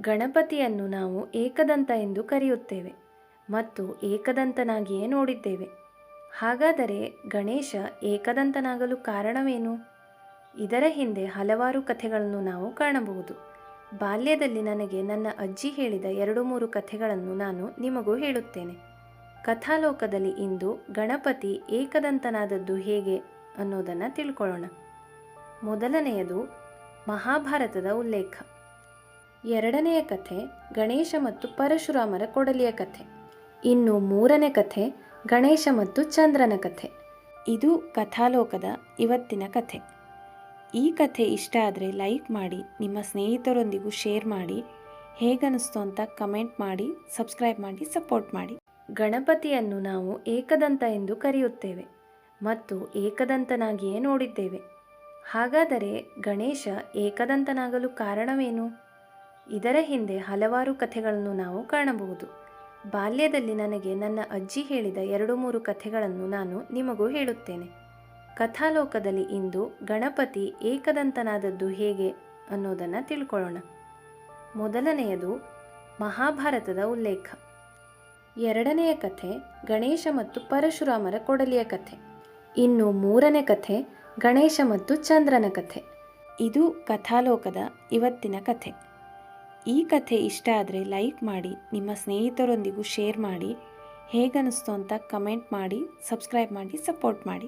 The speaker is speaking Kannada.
ಗಣಪತಿಯನ್ನು ನಾವು ಏಕದಂತ ಎಂದು ಕರೆಯುತ್ತೇವೆ ಮತ್ತು ಏಕದಂತನಾಗಿಯೇ ನೋಡಿದ್ದೇವೆ. ಹಾಗಾದರೆ ಗಣೇಶ ಏಕದಂತನಾಗಲು ಕಾರಣವೇನು? ಇದರ ಹಿಂದೆ ಹಲವಾರು ಕಥೆಗಳನ್ನು ನಾವು ಕಾಣಬಹುದು. ಬಾಲ್ಯದಲ್ಲಿ ನನಗೆ ನನ್ನ ಅಜ್ಜಿ ಹೇಳಿದ ಎರಡು ಮೂರು ಕಥೆಗಳನ್ನು ನಾನು ನಿಮಗೂ ಹೇಳುತ್ತೇನೆ. ಕಥಾಲೋಕದಲ್ಲಿ ಇಂದು ಗಣಪತಿ ಏಕದಂತನಾದದ್ದು ಹೇಗೆ ಅನ್ನೋದನ್ನು ತಿಳ್ಕೊಳ್ಳೋಣ. ಮೊದಲನೆಯದು ಮಹಾಭಾರತದ ಉಲ್ಲೇಖ. ಎರಡನೆಯ ಕಥೆ ಗಣೇಶ ಮತ್ತು ಪರಶುರಾಮರ ಕೊಡಲಿಯ ಕಥೆ. ಇನ್ನು ಮೂರನೇ ಕಥೆ ಗಣೇಶ ಮತ್ತು ಚಂದ್ರನ ಕಥೆ. ಇದು ಕಥಾಲೋಕದ ಇವತ್ತಿನ ಕಥೆ. ಈ ಕಥೆ ಇಷ್ಟ ಆದರೆ ಲೈಕ್ ಮಾಡಿ, ನಿಮ್ಮ ಸ್ನೇಹಿತರೊಂದಿಗೂ ಶೇರ್ ಮಾಡಿ, ಹೇಗನ್ನಿಸ್ತು ಅಂತ ಕಮೆಂಟ್ ಮಾಡಿ, ಸಬ್ಸ್ಕ್ರೈಬ್ ಮಾಡಿ, ಸಪೋರ್ಟ್ ಮಾಡಿ. ಗಣಪತಿಯನ್ನು ನಾವು ಏಕದಂತ ಎಂದು ಕರೆಯುತ್ತೇವೆ ಮತ್ತು ಏಕದಂತನಾಗಿಯೇ ನೋಡಿದ್ದೇವೆ. ಹಾಗಾದರೆ ಗಣೇಶ ಏಕದಂತನಾಗಲು ಕಾರಣವೇನು? ಇದರ ಹಿಂದೆ ಹಲವಾರು ಕಥೆಗಳನ್ನು ನಾವು ಕಾಣಬಹುದು. ಬಾಲ್ಯದಲ್ಲಿ ನನಗೆ ನನ್ನ ಅಜ್ಜಿ ಹೇಳಿದ ಎರಡು ಮೂರು ಕಥೆಗಳನ್ನು ನಾನು ನಿಮಗೂ ಹೇಳುತ್ತೇನೆ. ಕಥಾಲೋಕದಲ್ಲಿ ಇಂದು ಗಣಪತಿ ಏಕದಂತನಾದದ್ದು ಹೇಗೆ ಅನ್ನೋದನ್ನು ತಿಳ್ಕೊಳ್ಳೋಣ. ಮೊದಲನೆಯದು ಮಹಾಭಾರತದ ಉಲ್ಲೇಖ. ಎರಡನೆಯ ಕಥೆ ಗಣೇಶ ಮತ್ತು ಪರಶುರಾಮರ ಕೊಡಲಿಯ ಕಥೆ. ಇನ್ನು ಮೂರನೇ ಕಥೆ ಗಣೇಶ ಮತ್ತು ಚಂದ್ರನ ಕಥೆ. ಇದು ಕಥಾಲೋಕದ ಇವತ್ತಿನ ಕಥೆ. ಈ ಕಥೆ ಇಷ್ಟ ಆದರೆ ಲೈಕ್ ಮಾಡಿ, ನಿಮ್ಮ ಸ್ನೇಹಿತರೊಂದಿಗೂ ಶೇರ್ ಮಾಡಿ, ಹೇಗನ್ನಿಸ್ತು ಅಂತ ಕಮೆಂಟ್ ಮಾಡಿ ಸಬ್ಸ್ಕ್ರೈಬ್ ಮಾಡಿ ಸಪೋರ್ಟ್ ಮಾಡಿ.